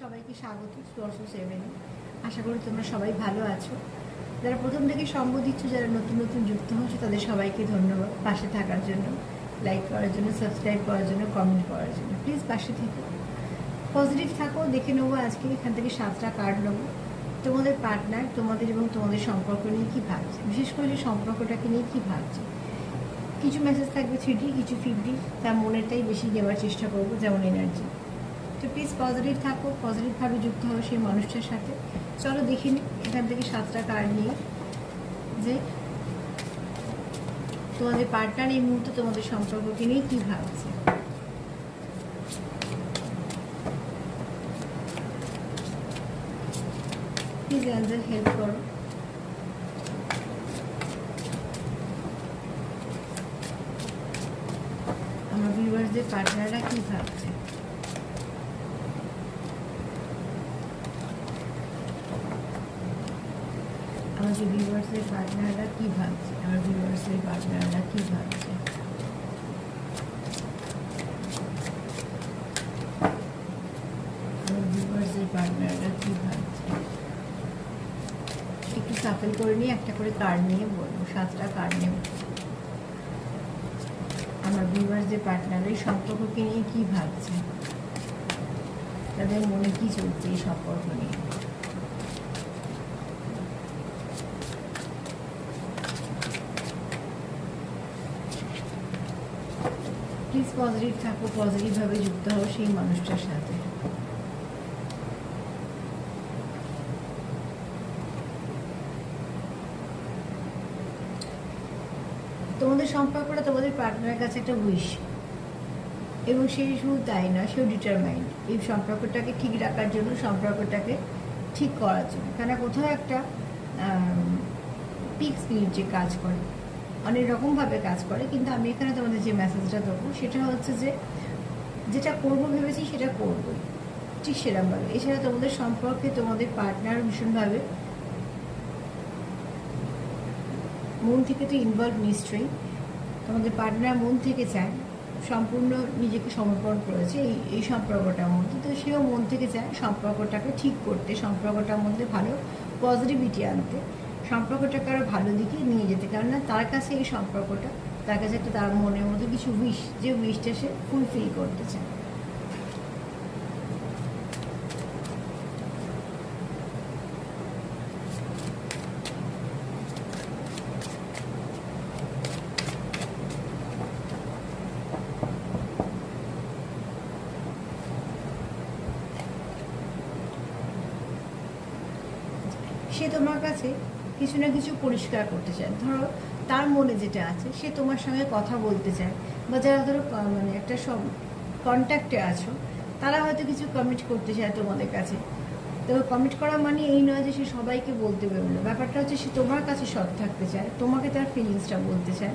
সবাইকে স্বাগত স্পর্শ সেভেনে আশা করি তোমরা সবাই ভালো আছো। যারা প্রথম থেকে সঙ্গ দিচ্ছ, যারা নতুন নতুন যুক্ত হচ্ছে, তাদের সবাইকে ধন্যবাদ পাশে থাকার জন্য লাইক করার জন্য সাবস্ক্রাইব করার জন্য কমেন্ট করার জন্য। প্লিজ পাশে থেকো। পজিটিভ থাকো, দেখে নেব আজকে এখান থেকে সাতটা কার্ড নেব। তোমাদের পার্টনার তোমাদের এবং তোমাদের সম্পর্ক নিয়ে কী ভাবছে? বিশেষ করে যে সম্পর্কটাকে নিয়ে কী ভাবছে? কিছু মেসেজ থাকবে থ্রিডি কিছু ফিফটি তার মনেরটাই বেশি দেওয়ার চেষ্টা করব, যেমন এনার্জি তো প্লিজ পজিটিভ থাকো পজিটিভভাবে যুক্ত হও সেই মানুষটার সাথে। চলো দেখে এখান থেকে সাতটা কার্ড নিয়ে যে তোমাদের পার্টনার এই মুহূর্তে তোমাদের সম্পর্ককে নিয়ে কী ভাবছে। আমার ভিউয়ার্সদের পার্টনাররা কী ভাবছে? আমাদের ভিউয়ার্সের পার্টনাররা কী ভাবছে? আমার ভিউয়ার্সের পার্টনাররা কী ভাবছে? ভিউয়ার্সের পার্টনাররা কী ভাবছে? একটু সাফেল করে নিয়ে একটা করে কার্ড নিয়ে বলব, সাতটা কার্ড নেব আমার ভিউয়ার্সদের পার্টনার এই সম্পর্ককে নিয়ে কী ভাবছে? তাদের মনে কী চলছে এই সম্পর্ক নিয়ে? প্লিজ পজিটিভ থাকো পজিটিভভাবে যুক্ত হও সেই মানুষটার সাথে তোমাদের সম্পর্কটা তোমাদের পার্টনারের কাছে একটা উইশ এবং সেই শুধু তাই না, সেও ডিটারমাইন্ড এই সম্পর্কটাকে ঠিক রাখার জন্য সম্পর্কটাকে ঠিক করার জন্য। কেন কোথাও একটা পিক স্পিরিট যে কাজ করে অনেক রকমভাবে কাজ করে, কিন্তু আমি এখানে তোমাদের যে মেসেজটা দেবো, সেটা হচ্ছে যে, যেটা করব ভেবেছি সেটা করবোই। ঠিক সেরকমভাবে। এছাড়া তোমাদের সম্পর্কে তোমাদের পার্টনার ভীষণভাবে মন থেকে তো ইনভলভ নিশ্চয়ই। তোমাদের পার্টনার মন থেকে চায়, সম্পূর্ণ নিজেকে সমর্পণ করেছে এই এই সম্পর্কটার মধ্যে। তো সেও মন থেকে চায় সম্পর্কটাকে ঠিক করতে, সম্পর্কটার মধ্যে ভালো পজিটিভিটি আনতে। সম্পর্কটাকে আরও ভালো দিকে নিয়ে যেতে। কেননা তার কাছে এই সম্পর্কটা, তার কাছে একটা তার মনের মতো কিছু উইশ যে উইশটা সে ফুলফিল করতে চায় সে তোমার কাছে না কিছু পরিষ্কার করতে চায়। ধরো, তার মনে যেটা আছে, সে তোমার সঙ্গে কথা বলতে চায়, বা যারা ধরো মানে একটা সব কন্ট্যাক্টে আছো, তারা হয়তো কিছু কমিট করতে চায় তোমাদের কাছে। তো কমিট করা মানে এই নয় যে সে সবাইকে বলতে বেরোলো ব্যাপারটা হচ্ছে সে তোমার কাছে সৎ থাকতে চায়, তোমাকে তার ফিলিংসটা বলতে চায়।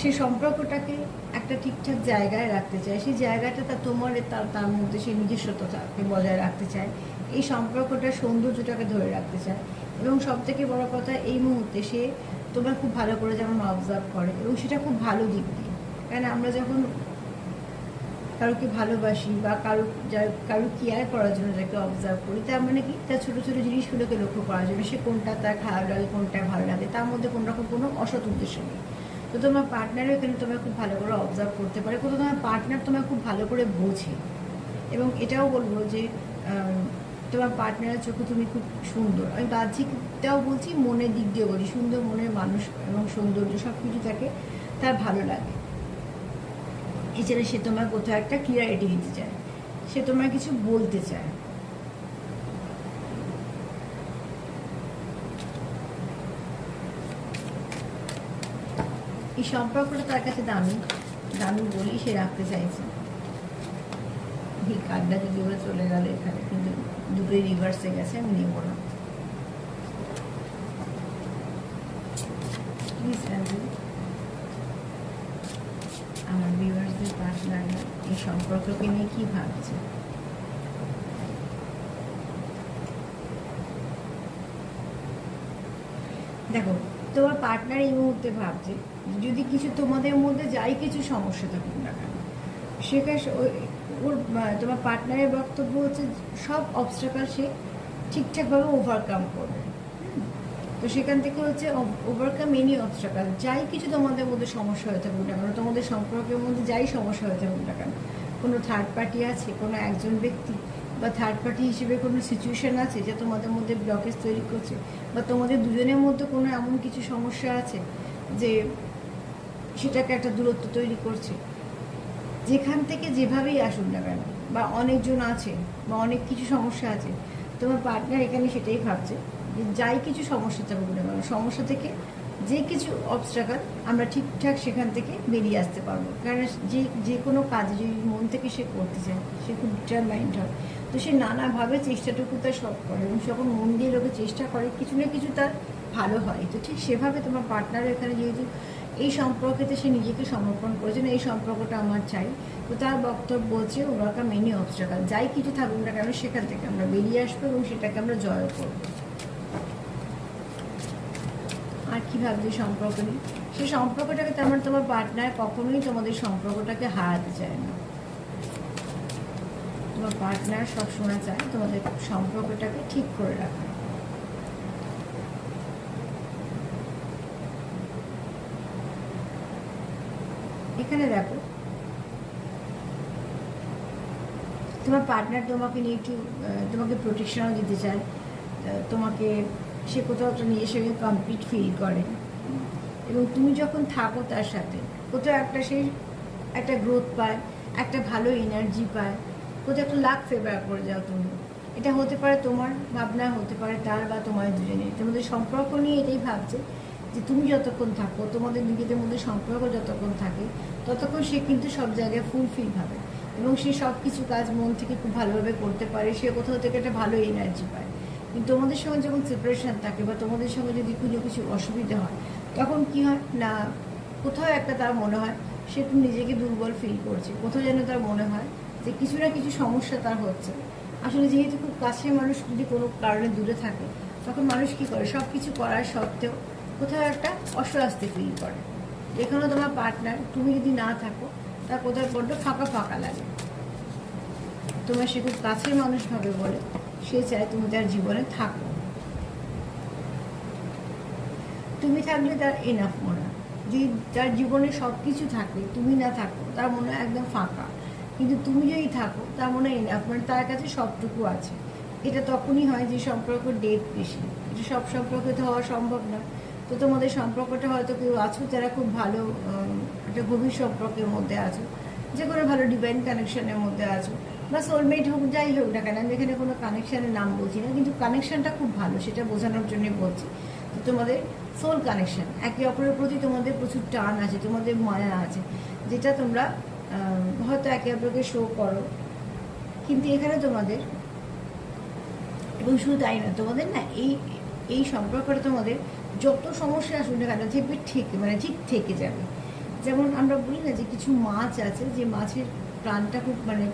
সে সম্পর্কটাকে একটা ঠিকঠাক জায়গায় রাখতে চায়। সেই জায়গাটা তার তোমার তার তার মধ্যে সেই নিজস্বতাকে বজায় রাখতে চায়। এই সম্পর্কটার সৌন্দর্যটাকে ধরে রাখতে চায়। এবং সব থেকে বড় কথা এই মুহূর্তে সে তোমার খুব ভালো করে যেমন অবজার্ভ করে এবং সেটা খুব ভালো দিক দিয়ে। কেন আমরা যখন কারোকে ভালোবাসি বা কারও কারও কেয়ার করার জন্য যাকে অবজার্ভ করি, তার মানে কি? তার ছোটো ছোটো জিনিসগুলোকে লক্ষ্য করার জন্য সে কোনটা তার খারাপ লাগে, কোনটা ভালো লাগে, তার মধ্যে কোনো রকম কোনো অসৎ উদ্দেশ্য নেই। তো তোমার পার্টনারও এখানে তোমার খুব ভালো করে অবজার্ভ করতে পারে। কোথাও তোমার পার্টনার তোমার খুব ভালো করে বোঝে। এবং এটাও বলব যে তোমার পার্টনারের চোখে তুমি খুব সুন্দর। আমি বাহ্যিকটাও বলছি, মনের দিক দিয়ে বলি। সুন্দর মনের মানুষ এবং সৌন্দর্য সব কিছু তাকে তার ভালো লাগে। এছাড়া সে তোমার কোথাও একটা ক্লিয়ারিটি দিতে চায়। সে তোমার কিছু বলতে চায়। এই সম্পর্কটা তার কাছে দামি। দামি বলেই সে রাখতে চাইছে। এই কার্ডটা যদি চলে গেল এখানে, কিন্তু দুটোই রিভার্সে গেছে, আমি নেব না। প্লিজ আমার ভিউয়ার্সদের পার্টনাররা এই সম্পর্ককে নিয়ে কি ভাবছে? দেখো, তোমার পার্টনার এই মুহূর্তে ভাবছে, যদি কিছু তোমাদের মধ্যে যাই কিছু সমস্যা থাকুক না কেন সেখানে ওর তোমার পার্টনারের বক্তব্য হচ্ছে সব অবস্ট্রাকাল সে ঠিকঠাকভাবে ওভারকাম করবে। তো সেখান থেকে হচ্ছে ওভারকাম এনি অবস্ট্রাকাল যাই কিছু তোমাদের মধ্যে সমস্যা হয়ে থাকুক না কেন, তোমাদের সম্পর্কের মধ্যে যাই সমস্যা হয়ে থাকুক না কেন, কোনো থার্ড পার্টি আছে, কোনো একজন ব্যক্তি বা থার্ড পার্টি হিসেবে কোনো সিচুয়েশন আছে যা তোমাদের মধ্যে ব্লকেজ তৈরি করছে, বা তোমাদের দুজনের মধ্যে কোনো এমন কিছু সমস্যা আছে যে সেটাকে একটা দূরত্ব তৈরি করছে? যেখান থেকে যেভাবেই আসুন না কেন, বা অনেকজন আছে, বা অনেক কিছু সমস্যা আছে, তোমার পার্টনার এখানে সেটাই ভাবছে যে যাই কিছু সমস্যা থাকুক না কেন, সমস্যা থেকে যে কিছু অবস্ট্রাকাল আমরা ঠিকঠাক সেখান থেকে বেরিয়ে আসতে পারব। কারণ যে যে কোনো কাজ যদি মন থেকে সে করতে চায়, সে খুব ডিটারমাইন্ড হয়। তো সে নানাভাবে চেষ্টাটুকু তার সব করে এবং যখন মন দিয়ে লোকে চেষ্টা করে, কিছু না কিছু তার ভালো হয়। তো ঠিক সেভাবে তোমার পার্টনার এখানে যেহেতু এই সম্পর্কেতে সে নিজেকে সমর্পণ করেছে না, এই সম্পর্কটা আমার চাই। তো তার বক্তব্য বলছে ওরাকা মেনি অবস্ট্রাকাল যাই কিছু থাকুক না কেন, সেখান থেকে আমরা বেরিয়ে আসব এবং সেটাকে আমরা জয় করব। আর কী ভাবছে সম্পর্ক নিয়ে? সেই সম্পর্কটাকে তেমন তোমার পার্টনার কখনোই তোমাদের সম্পর্কটাকে হারাতে চায় না। তোমার পার্টনার সবসময় চায় তোমাদের সম্পর্কটাকে ঠিক করে রাখা এখানে দেখো। তোমার পার্টনার তোমাকে নিয়ে একটু তোমাকে প্রোটেকশনও দিতে চায়। তোমাকে সে কোথাও একটা নিজের সঙ্গে কমপ্লিট ফিল করে। এবং তুমি যখন থাকো তার সাথে, কোথাও একটা সেই একটা গ্রোথ পায়, একটা ভালো এনার্জি পায়, কোথাও একটা লাক ফেভার করে যাও তুমি। এটা হতে পারে তোমার ভাবনা, হতে পারে তার বা তোমার দুজনের। তোমাদের সম্পর্ক নিয়ে এটাই ভাবছে। যে তুমি যতক্ষণ থাকো, তোমাদের নিজেদের মধ্যে সম্পর্ক যতক্ষণ থাকে, ততক্ষণ সে কিন্তু সব জায়গায় ফুলফিল হবে এবং সে সব কিছু কাজ মন থেকে খুব ভালোভাবে করতে পারে, সে কোথাও থেকে একটা ভালো এনার্জি পায়। কিন্তু তোমাদের সঙ্গে যখন সেপারেশন থাকে বা তোমাদের সঙ্গে যদি কোনো কিছু অসুবিধা হয়, তখন কি হয়? না, কোথাও একটা তার মনে হয় সে একটু নিজেকে দুর্বল ফিল করছে। কোথাও যেন তার মনে হয় যে কিছু না কিছু সমস্যা তার হচ্ছে। আসলে যেহেতু খুব কাছের মানুষ যদি কোনো কারণে দূরে থাকে, তখন মানুষ কি করে? সব কিছু করার সত্ত্বেও কোথাও একটা অস্বস্তি ফিল করে। এখানে তোমার পার্টনার তুমি যদি না থাকো তা কোথাও বড্ড ফাঁকা ফাঁকা লাগে। তোমার সে খুব কাছের মানুষ হবে বলে সে চায় তুমি তার জীবনে থাকো। তুমি থাকলে তার এনাফ মনে হয়। যদি তার জীবনে সব কিছু থাকে, তুমি না থাকো, তার মনে হয় একদম ফাঁকা। কিন্তু তুমি যদি থাকো, তার মনে হয় এনাফ মানে তার কাছে সবটুকু আছে। এটা তখনই হয় যে সম্পর্ক ডেট বেশি। এটা সব সম্পর্কে তো হওয়া সম্ভব না তো তোমাদের সম্পর্কটা হয়তো কেউ আছো, যারা খুব ভালো একটা গভীর সম্পর্কের মধ্যে আছো, যে কোনো ভালো ডিভাইন কানেকশনের মধ্যে আছো, বা সোলমেট হোক, যাই হোক না কেন, আমি এখানে কোনো কানেকশানের নাম বলছি না, কিন্তু কানেকশনটা খুব ভালো, সেটা বোঝানোর জন্যই বলছি। তো তোমাদের সোল কানেকশান একে অপরের প্রতি তোমাদের প্রচুর টান আছে, তোমাদের মায়া আছে, যেটা তোমরা হয়তো একে অপরকে শো করো, কিন্তু এখানে তোমাদের, এবং শুধু তাই না, তোমাদের না এই এই সম্পর্কটা তোমাদের যত সমস্যা আসুক না কেন দেখবে ঠিক মানে ঠিক থেকে যাবে। যেমন আমরা বলি না যে কিছু মাছ আছে, যে মাছের প্রাণটা খুব মানে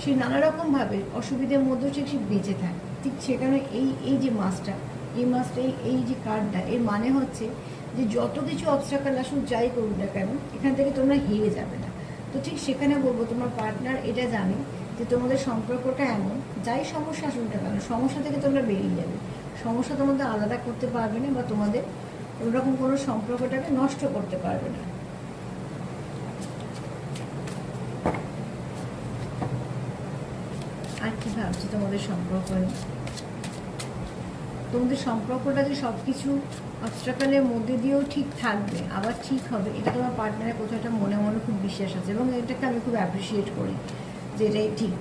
সে নানা রকমভাবে অসুবিধার মধ্যেও সে বেঁচে থাকে। ঠিক সেখানে এই এই যে মাছটা, এই মাছটা, এই এই যে কার্ডটা এর মানে হচ্ছে যে যত কিছু অবস্ট্রাকাল আসুক, যাই করুক না কেন, এখান থেকে তোমরা হেরে যাবে না। তো ঠিক সেখানে বলব, তোমার পার্টনার এটা জানে যে তোমাদের সম্পর্কটা এমন, যাই সমস্যা আসুক না কেন, সমস্যা থেকে তোমরা বেরিয়ে যাবে। সমস্যা তোমাদের আলাদা করতে পারবে না বা তোমাদের ওরকম কোনো সম্পর্কটাকে নষ্ট করতে পারবে না। আর কি ভাবছি তোমাদের সম্পর্ক তোমাদের সম্পর্কটা যে সব কিছু অবস্ট্রাকালের মধ্যে দিয়েও ঠিক থাকবে, আবার ঠিক হবে, এটা তোমার পার্টনারের কোথাও একটা মনে মনে খুব বিশ্বাস আছে এবং এটাকে আমি খুব অ্যাপ্রিসিয়েট করি যে এটাই ঠিক।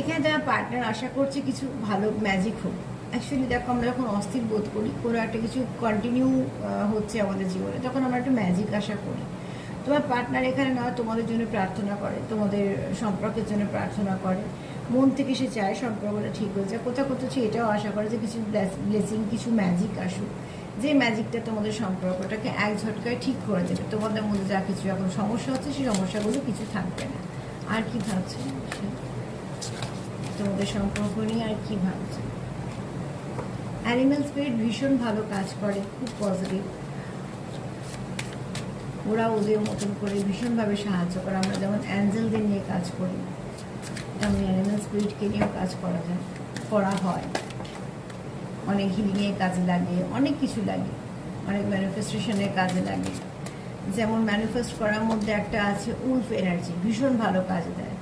এখানে যারা পার্টনার আশা করছে কিছু ভালো ম্যাজিক হোক। অ্যাকচুয়ালি দেখো, আমরা যখন অস্থির বোধ করি, কোনো একটা কিছু কন্টিনিউ হচ্ছে আমাদের জীবনে, তখন আমরা একটা ম্যাজিক আশা করি। তোমার পার্টনার এখানে না, তোমাদের জন্য প্রার্থনা করে, তোমাদের সম্পর্কের জন্য প্রার্থনা করে। মন থেকে সে চায় সম্পর্কটা ঠিক হয়ে যায় কোথাও কোথাও সে এটাও আশা করে যে কিছু ব্লেসিং কিছু ম্যাজিক আসুক। যে ম্যাজিকটা তোমাদের সম্পর্কটাকে এক ঝটকায় ঠিক করে দেবে। তোমাদের মধ্যে যা কিছু এখন সমস্যা হচ্ছে, সেই সমস্যাগুলো কিছু থাকবে না। আর কি ভাবছে? তোমাদের সম্পর্ক নিয়ে আর কি ভাবছে? অ্যানিম্যাল স্পিরিট ভীষণ ভালো কাজ করে, খুব পজিটিভ ওরা ওদের মতন করে ভীষণভাবে সাহায্য করে। আমরা যেমন অ্যাঞ্জেলদের নিয়ে কাজ করি, তেমন অ্যানিমেল স্পিরিটকে নিয়েও কাজ করা যায়, করা হয়। অনেক হিলিংয়ের কাজে লাগে, অনেক কিছু লাগে, অনেক ম্যানিফেস্টেশনের কাজে লাগে। যেমন ম্যানিফেস্ট করার মধ্যে একটা আছে উলফ এনার্জি ভীষণ ভালো কাজ দেয়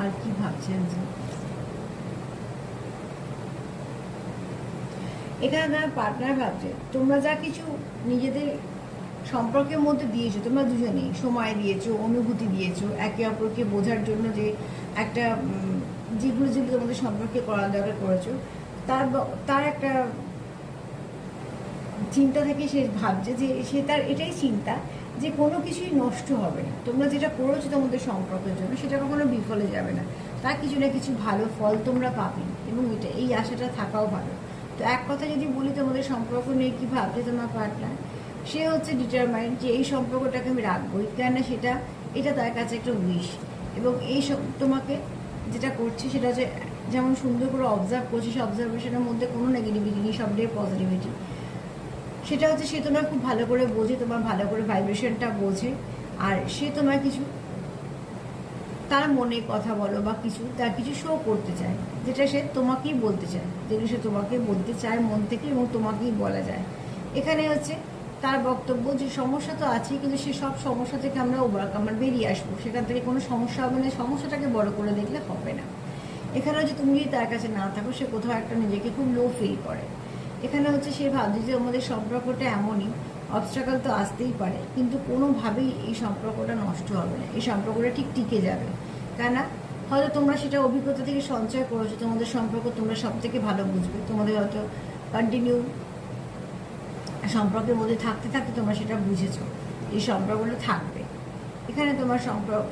আর ভাবছেন যে পার্টনার ভাবছে। তোমরা যা কিছু নিজেদের সম্পর্কের মধ্যে দিয়েছ, তোমরা দুজনেই সময় দিয়েছ, অনুভূতি দিয়েছ, একে অপরকে বোঝার জন্য যে একটা যেগুলো যেগুলো তোমাদের সম্পর্কে করা দরকার করেছ, তার তার একটা চিন্তা থেকে সে ভাবছে যে সে তার এটাই চিন্তা যে কোনো কিছুই নষ্ট হবে না। তোমরা যেটা করেছ তোমাদের সম্পর্কের জন্য, সেটা কখনো বিফলে যাবে না। তার কিছু না কিছু ভালো ফল তোমরা পাবে এবং এটা এই আশাটা থাকাও ভালো। তো এক কথা যদি বলি তোমাদের সম্পর্ক নিয়ে কি ভাবছে তোমার পার্টনার সে হচ্ছে ডিটারমাইন্ড যে এই সম্পর্কটাকে আমি রাখবোই কেননা সেটা এটা তার কাছে একটা উইশ এবং এই সব তোমাকে যেটা করছে সেটা হচ্ছে যেমন সুন্দর করে অবজার্ভ করছে, সে অবজারভেশনের মধ্যে কোনো নেগেটিভিটি নেই সবটাই পজিটিভিটি সেটা হচ্ছে সে তোমার খুব ভালো করে বোঝে, তোমার ভালো করে ভাইব্রেশনটা বোঝে। আর সে তোমার কিছু তার মনে কথা বলো বা কিছু, তার কিছু শো করতে চায়, যেটা সে তোমাকেই বলতে চায় যেগুলো সে তোমাকে বলতে চায় মন থেকে এবং তোমাকেই বলা যায়। এখানে হচ্ছে তার বক্তব্য যে সমস্যা তো আছেই, কিন্তু সে সব সমস্যা থেকে আমরা ওভারকাম বেরিয়ে আসব। সেখান থেকে কোনো সমস্যা হবে না সমস্যাটাকে বড় করে দেখলে হবে না। এখানে হচ্ছে তুমি যদি তার কাছে না থাকো, সে কোথাও একটা নিজেকে খুব লো ফিল করে। এখানে হচ্ছে সে ভাবছে যে আমাদের সম্পর্কটা এমনই অবস্ট্রাকল তো আসতেই পারে, কিন্তু কোনোভাবেই এই সম্পর্কটা নষ্ট হবে না, এই সম্পর্কটা ঠিক টিকে যাবে। কেননা হয়তো তোমরা সেটা অভিজ্ঞতা থেকে সঞ্চয় করেছ, তোমাদের সম্পর্ক তোমরা সব থেকে ভালো বুঝবে, তোমাদের হয়তো কন্টিনিউ সম্পর্কের মধ্যে থাকতে থাকতে তোমরা সেটা বুঝেছ, এই সম্পর্কটা থাকবে। এখানে তোমার সম্পর্ক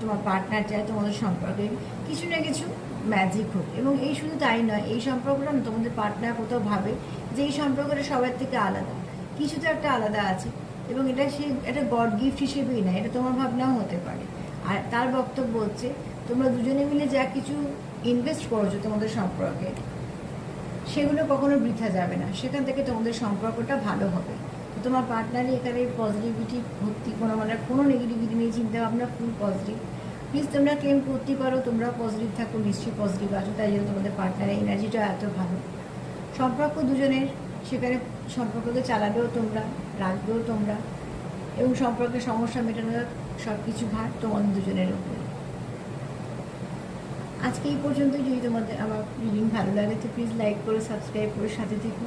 তোমার পার্টনার চায় তোমাদের সম্পর্কে কিছু না কিছু ম্যাজিক হোক, এবং এই শুধু তাই নয়, এই সম্পর্কটা তোমাদের পার্টনার কোথাও ভাবে যে এই সম্পর্কটা সবার থেকে আলাদা। কিছু তো একটা আলাদা আছে। এবং এটা সে একটা গড গিফট হিসেবেই না এটা তোমার ভাবনাও হতে পারে। আর তার বক্তব্য হচ্ছে, তোমরা দুজনে মিলে যা কিছু ইনভেস্ট করেছ তোমাদের সম্পর্কে, সেগুলো কখনো বৃথা যাবে না। সেখান থেকে তোমাদের সম্পর্কটা ভালো হবে। তো তোমার পার্টনারই এখানে পজিটিভিটি ভর্তি কোনো মানে কোনো নেগেটিভিটি নেই চিন্তা ভাবনা ফুল পজিটিভ প্লিজ তোমরা ক্লেম করতে পারো তোমরা পজিটিভ থাকো, নিশ্চয়ই পজিটিভ আছো। তাই জন্য তোমাদের পার্টনারের এনার্জিটা এত ভালো। সম্পর্ক দুজনের সেখানে সম্পর্ককে চালাবেও তোমরা, রাখবেও তোমরা এবং সম্পর্কের সমস্যা মেটানোর সব কিছু ভার তোমাদের দুজনের উপরে। আজকে এই পর্যন্তই। যদি তোমাদের আমার রিডিং ভালো লাগে তো প্লিজ লাইক করো সাবস্ক্রাইব করে সাথে থেকো।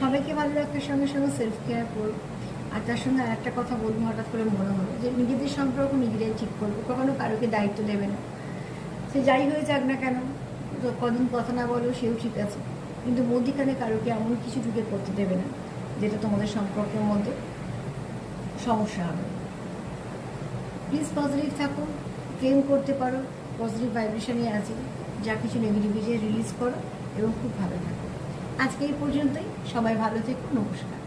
সবাইকে ভালো রাখার সঙ্গে সঙ্গে সেলফ কেয়ার করো। আর তার সঙ্গে আর একটা কথা বলব, হঠাৎ করে মনে হলো যে নিজেদের সম্পর্ক নিজেরাই ঠিক করব, কখনো কারোকে দায়িত্ব দেবে না। সে যাই হয়ে যাক না কেন কদিন কথা না বলো সেও ঠিক আছে। কিন্তু মধ্যিখানে কারোকে এমন কিছু ঢুকে করতে দেবে না, যেটা তোমাদের সম্পর্কের মধ্যে সমস্যা হবে। প্লিজ পজিটিভ থাকো ক্লেম করতে পারো পজিটিভ ভাইব্রেশনে আছে, যা কিছু নেগেটিভিটি রিলিজ করো, এবং খুব ভালো থাকো। আজকে এই পর্যন্তই, সবাই ভালো থেকো, নমস্কার।